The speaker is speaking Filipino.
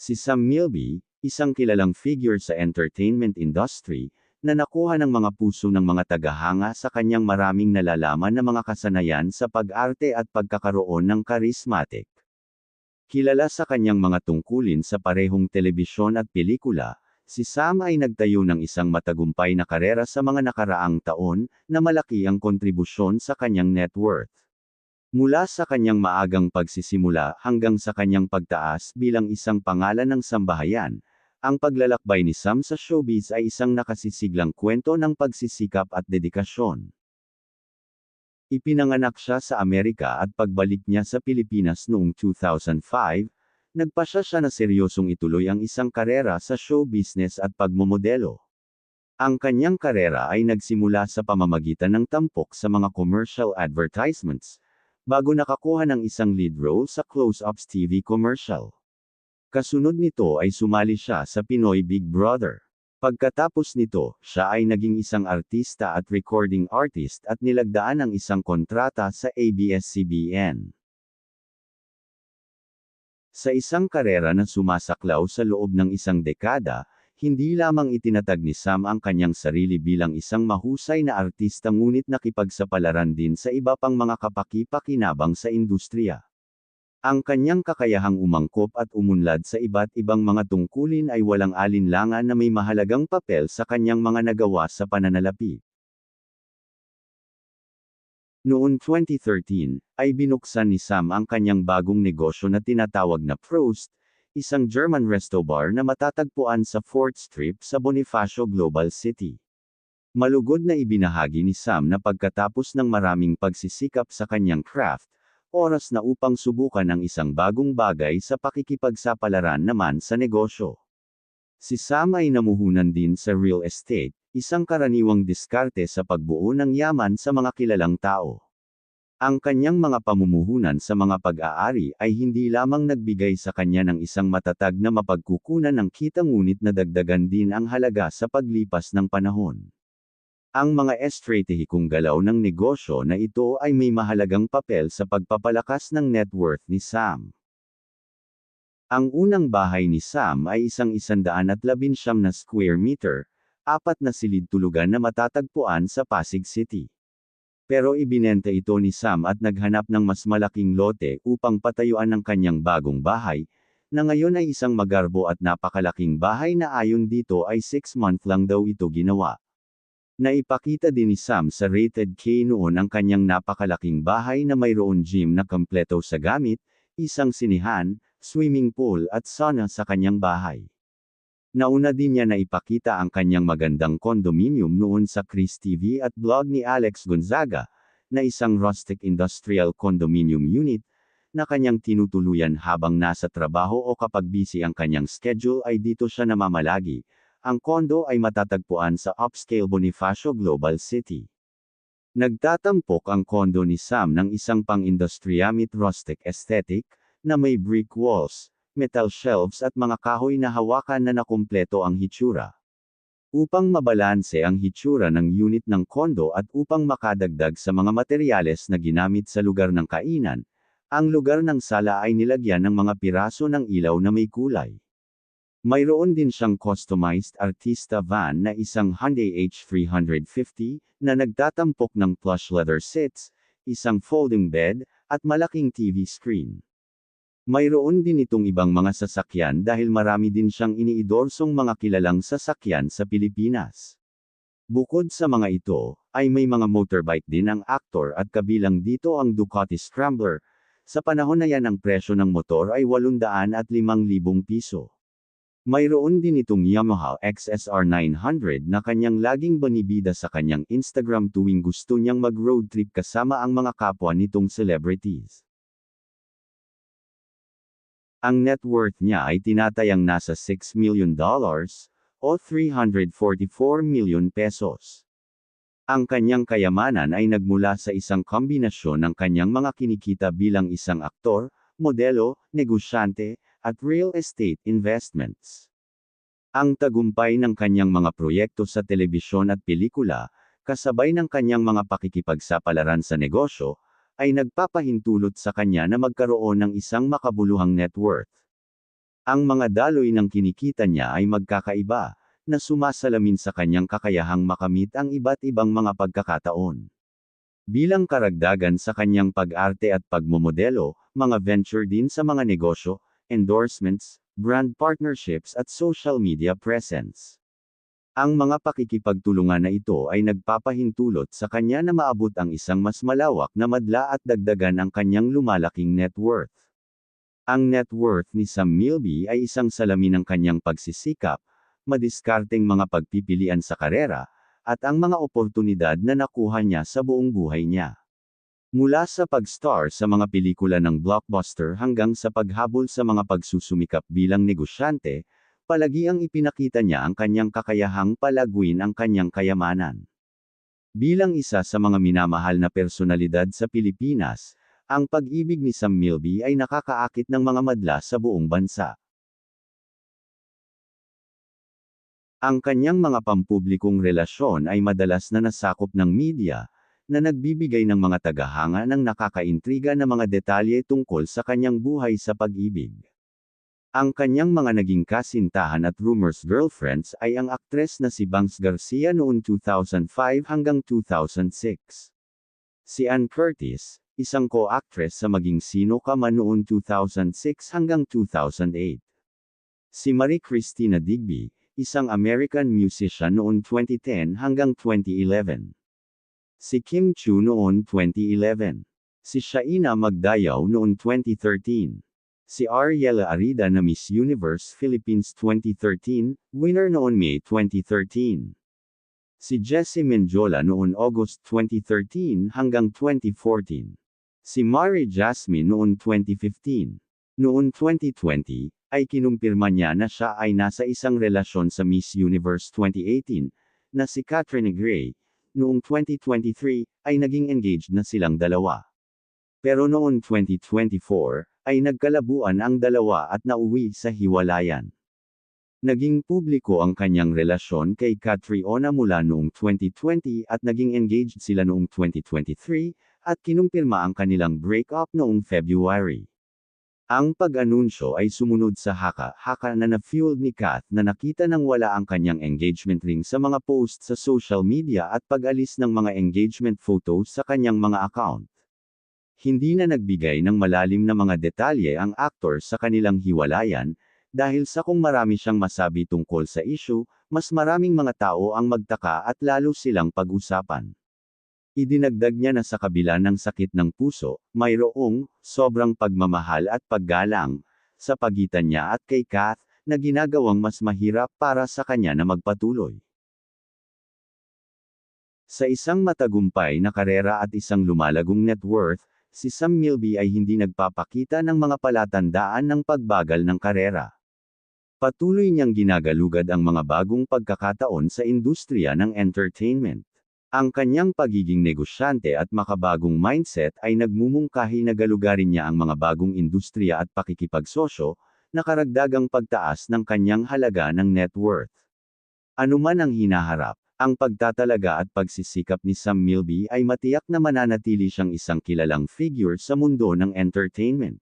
Si Sam Milby, isang kilalang figure sa entertainment industry, na nakuha ng mga puso ng mga tagahanga sa kanyang maraming nalalaman na mga kasanayan sa pag-arte at pagkakaroon ng charismatic. Kilala sa kanyang mga tungkulin sa parehong telebisyon at pelikula, si Sam ay nagtayo ng isang matagumpay na karera sa mga nakaraang taon, na malaki ang kontribusyon sa kanyang net worth. Mula sa kanyang maagang pagsisimula hanggang sa kanyang pagtaas bilang isang pangalan ng sambahayan, ang paglalakbay ni Sam sa showbiz ay isang nakasisiglang kwento ng pagsisikap at dedikasyon. Ipinanganak siya sa Amerika at pagbalik niya sa Pilipinas noong 2005, nagpasya siya na seryosong ituloy ang isang karera sa show business at pagmomodelo. Ang kanyang karera ay nagsimula sa pamamagitan ng tampok sa mga commercial advertisements, bago nakakuha ng isang lead role sa Close-Ups TV commercial. Kasunod nito ay sumali siya sa Pinoy Big Brother. Pagkatapos nito, siya ay naging isang artista at recording artist at nilagdaan ng isang kontrata sa ABS-CBN. Sa isang karera na sumasaklaw sa loob ng isang dekada, hindi lamang itinatag ni Sam ang kanyang sarili bilang isang mahusay na artista ngunit nakipagsapalaran din sa iba pang mga kapaki-pakinabang sa industriya. Ang kanyang kakayahang umangkop at umunlad sa iba't ibang mga tungkulin ay walang alinlangan na may mahalagang papel sa kanyang mga nagawa sa pananalapi. Noong 2013, ay binuksan ni Sam ang kanyang bagong negosyo na tinatawag na Prost, isang German resto bar na matatagpuan sa 4th Strip sa Bonifacio Global City. Malugod na ibinahagi ni Sam na pagkatapos ng maraming pagsisikap sa kanyang craft, oras na upang subukan ang isang bagong bagay sa pakikipagsapalaran naman sa negosyo. Si Sam ay namuhunan din sa real estate, isang karaniwang diskarte sa pagbuo ng yaman sa mga kilalang tao. Ang kanyang mga pamumuhunan sa mga pag-aari ay hindi lamang nagbigay sa kanya ng isang matatag na mapagkukunan ng kita ngunit nadagdagan din ang halaga sa paglipas ng panahon. Ang mga estratehikong galaw ng negosyo na ito ay may mahalagang papel sa pagpapalakas ng net worth ni Sam. Ang unang bahay ni Sam ay isang isandaan at labinsyam na square meter, apat na silid tulugan na matatagpuan sa Pasig City. Pero ibinenta ito ni Sam at naghanap ng mas malaking lote upang patayuan ang kanyang bagong bahay, na ngayon ay isang magarbo at napakalaking bahay na ayon dito ay 6 month lang daw ito ginawa. Naipakita din ni Sam sa Rated K noon ang kanyang napakalaking bahay na mayroon gym na kompleto sa gamit, isang sinihan, swimming pool at sauna sa kanyang bahay. Nauna din niya na ipakita ang kanyang magandang condominium noon sa Chris TV at blog ni Alex Gonzaga, na isang rustic industrial condominium unit, na kanyang tinutuluyan habang nasa trabaho o kapag busy ang kanyang schedule ay dito siya namamalagi, ang kondo ay matatagpuan sa upscale Bonifacio Global City. Nagtatampok ang kondo ni Sam ng isang pang-industriamit rustic aesthetic, na may brick walls, metal shelves at mga kahoy na hawakan na nakumpleto ang hitsura. Upang mabalanse ang hitsura ng unit ng kondo at upang makadagdag sa mga materyales na ginamit sa lugar ng kainan, ang lugar ng sala ay nilagyan ng mga piraso ng ilaw na may kulay. Mayroon din siyang customized artista van na isang Hyundai H350, na nagtatampok ng plush leather seats, isang folding bed, at malaking TV screen. Mayroon din itong ibang mga sasakyan dahil marami din siyang iniidorsong mga kilalang sasakyan sa Pilipinas. Bukod sa mga ito, ay may mga motorbike din ang aktor at kabilang dito ang Ducati Scrambler. Sa panahon na yan ang presyo ng motor ay 800 at 5,000 piso. Mayroon din itong Yamaha XSR 900 na kanyang laging banibida sa kanyang Instagram tuwing gusto niyang mag-road trip kasama ang mga kapwa nitong celebrities. Ang net worth niya ay tinatayang nasa 6 million dollars, o 344 million pesos. Ang kanyang kayamanan ay nagmula sa isang kombinasyon ng kanyang mga kinikita bilang isang aktor, modelo, negosyante, at real estate investments. Ang tagumpay ng kanyang mga proyekto sa telebisyon at pelikula, kasabay ng kanyang mga pakikipagsapalaran sa negosyo, ay nagpapahintulot sa kanya na magkaroon ng isang makabuluhang net worth. Ang mga daloy ng kinikita niya ay magkakaiba, na sumasalamin sa kanyang kakayahang makamit ang iba't ibang mga pagkakataon. Bilang karagdagan sa kanyang pag-arte at pagmomodelo, mga venture din sa mga negosyo, endorsements, brand partnerships at social media presence. Ang mga pakikipagtulungan na ito ay nagpapahintulot sa kanya na maabot ang isang mas malawak na madla at dagdagan ang kanyang lumalaking net worth. Ang net worth ni Sam Milby ay isang salamin ng kanyang pagsisikap, madiskarteng mga pagpipilian sa karera, at ang mga oportunidad na nakuha niya sa buong buhay niya. Mula sa pag-star sa mga pelikula ng blockbuster hanggang sa paghabol sa mga pagsusumikap bilang negosyante, palagi ang ipinakita niya ang kanyang kakayahang palaguin ang kanyang kayamanan. Bilang isa sa mga minamahal na personalidad sa Pilipinas, ang pag-ibig ni Sam Milby ay nakakaakit ng mga madla sa buong bansa. Ang kanyang mga pampublikong relasyon ay madalas na nasakop ng media, na nagbibigay ng mga tagahanga ng nakakaintriga na mga detalye tungkol sa kanyang buhay sa pag-ibig. Ang kanyang mga naging kasintahan at rumors girlfriends ay ang aktres na si Banks Garcia noong 2005 hanggang 2006. Si Ann Curtis, isang co-actress sa Maging Sino Ka Man noong 2006 hanggang 2008. Si Marie Christina Digby, isang American musician noon 2010 hanggang 2011. Si Kim Chu noon 2011. Si Shaina Magdayaw noon 2013. Si Ariela Arida na Miss Universe Philippines 2013, winner noon May 2013. Si Jessie Menjola noon August 2013 hanggang 2014. Si Mari Jasmine noon 2015. Noon 2020, ay kinumpirma niya na siya ay nasa isang relasyon sa Miss Universe 2018, na si Catherine Gray. Noong 2023, ay naging engaged na silang dalawa. Pero noong 2024, ay nagkalabuan ang dalawa at nauwi sa hiwalayan. Naging publiko ang kanyang relasyon kay Catriona mula noong 2020 at naging engaged sila noong 2023, at kinumpirma ang kanilang breakup noong February. Ang pag-anunsyo ay sumunod sa haka-haka na na-fueled ni Kath na nakita nang wala ang kanyang engagement ring sa mga post sa social media at pag-alis ng mga engagement photos sa kanyang mga account. Hindi na nagbigay ng malalim na mga detalye ang aktor sa kanilang hiwalayan, dahil sa kung marami siyang masabi tungkol sa issue, mas maraming mga tao ang magtaka at lalo silang pag-usapan. Idinagdag niya na sa kabila ng sakit ng puso, mayroong sobrang pagmamahal at paggalang sa pagitan niya at kay Kath na ginagawang mas mahirap para sa kanya na magpatuloy. Sa isang matagumpay na karera at isang lumalagong net worth, si Sam Milby ay hindi nagpapakita ng mga palatandaan ng pagbagal ng karera. Patuloy niyang ginagalugad ang mga bagong pagkakataon sa industriya ng entertainment. Ang kanyang pagiging negosyante at makabagong mindset ay nagmumungkahi na galugarin niya ang mga bagong industriya at pakikipagsosyo, na karagdagang pagtaas ng kanyang halaga ng net worth. Ano man ang hinaharap, ang pagtatalaga at pagsisikap ni Sam Milby ay matiyak na mananatili siyang isang kilalang figure sa mundo ng entertainment.